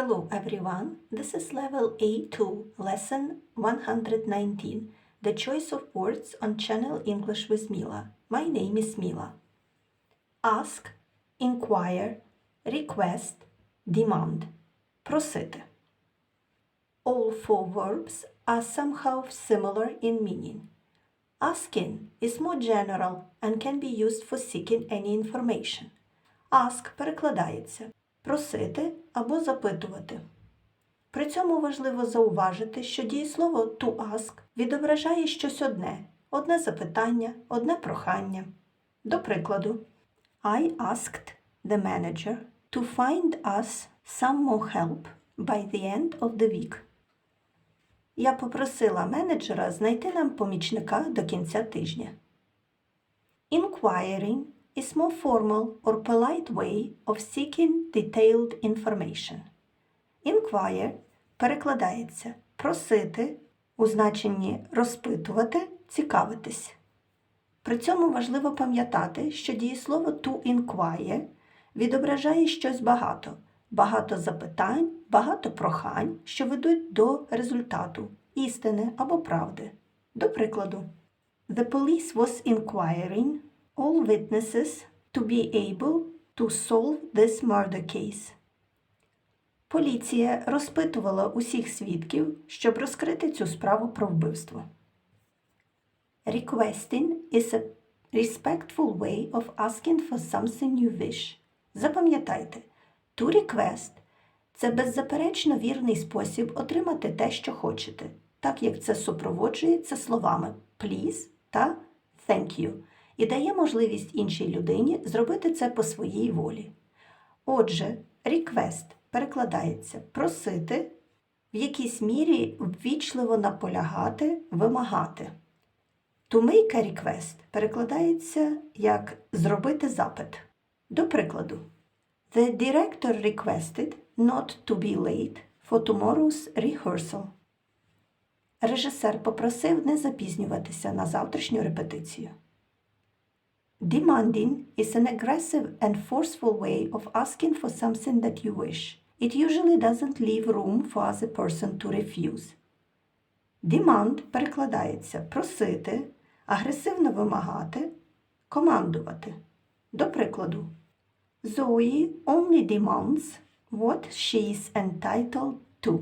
Hello everyone, this is level A2, lesson 119, the choice of words on channel English with Mila. My name is Mila. Ask, inquire, request, demand. Просити. All four verbs are somehow similar in meaning. Asking is more general and can be used for seeking any information. Ask перекладається Просити або запитувати. При цьому важливо зауважити, що дієслово to ask відображає щось одне, одне запитання, одне прохання. До прикладу, I asked the manager to find us some more help by the end of the week. Я попросила менеджера знайти нам помічника до кінця тижня. Inquiring is more formal or polite way of seeking detailed information. Inquire перекладається просити у значенні розпитувати, цікавитись. При цьому важливо пам'ятати, що дієслово to inquire відображає щось багато, багато запитань, багато прохань, що ведуть до результату, істини або правди. До прикладу, The police was inquiring all witnesses to be able to solve this murder case. Поліція розпитувала усіх свідків, щоб розкрити цю справу про вбивство. Requesting is a respectful way of asking for something you wish. Запам'ятайте, to request – це беззаперечно вірний спосіб отримати те, що хочете, так як це супроводжується словами please та thank you і дає можливість іншій людині зробити це по своїй волі. Отже, request перекладається просити, в якійсь мірі ввічливо наполягати, вимагати. To make a request перекладається як зробити запит. До прикладу, The director requested not to be late for tomorrow's rehearsal. Режисер попросив не запізнюватися на завтрашню репетицію. Demanding is an aggressive and forceful way of asking for something that you wish. It usually doesn't leave room for other person to refuse. Demand перекладається просити, агресивно вимагати, командувати. До прикладу, Zoe only demands what she is entitled to.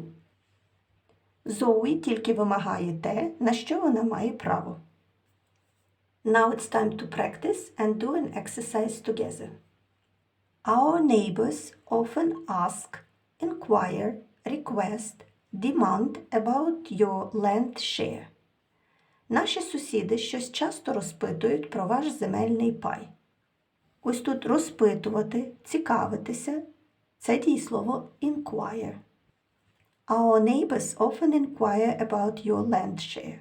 Zoe тільки вимагає те, на що вона має право. Now it's time to practice and do an exercise together. Our neighbors often ask, inquire, request, demand about your land share. Наші сусіди щось часто розпитують про ваш земельний пай. Ось тут розпитувати, цікавитися це дієслово inquire. Our neighbors often inquire about your land share.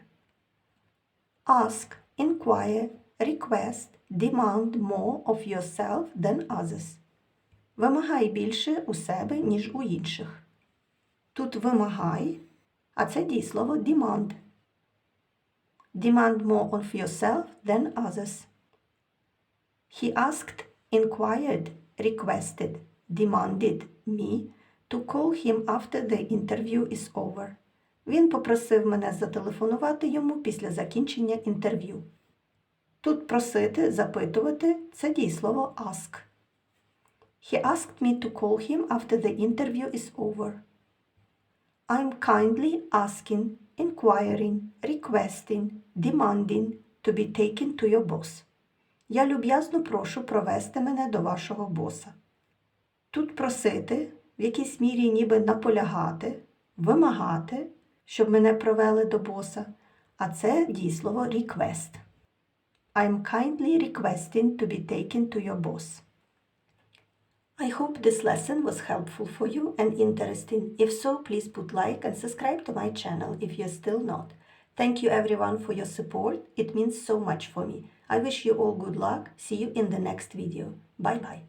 Ask, inquire, request, demand more of yourself than others. Вимагай більше у себе, ніж у інших. Тут вимагай, а це дієслово demand. Demand more of yourself than others. He asked, inquired, requested, demanded me to call him after the interview is over. Він попросив мене зателефонувати йому після закінчення інтерв'ю. Тут просити, запитувати це дієслово ask. He asked me to call him after the interview is over. I'm kindly asking, inquiring, requesting, demanding to be taken to your boss. Я люб'язно прошу провести мене до вашого боса. Тут просити, в якійсь мірі ніби наполягати, вимагати, щоб мене провели до боса, а це дієслово request. I'm kindly requesting to be taken to your boss. I hope this lesson was helpful for you and interesting. If so, please put like and subscribe to my channel if you're still not. Thank you everyone for your support. It means so much for me. I wish you all good luck. See you in the next video. Bye bye.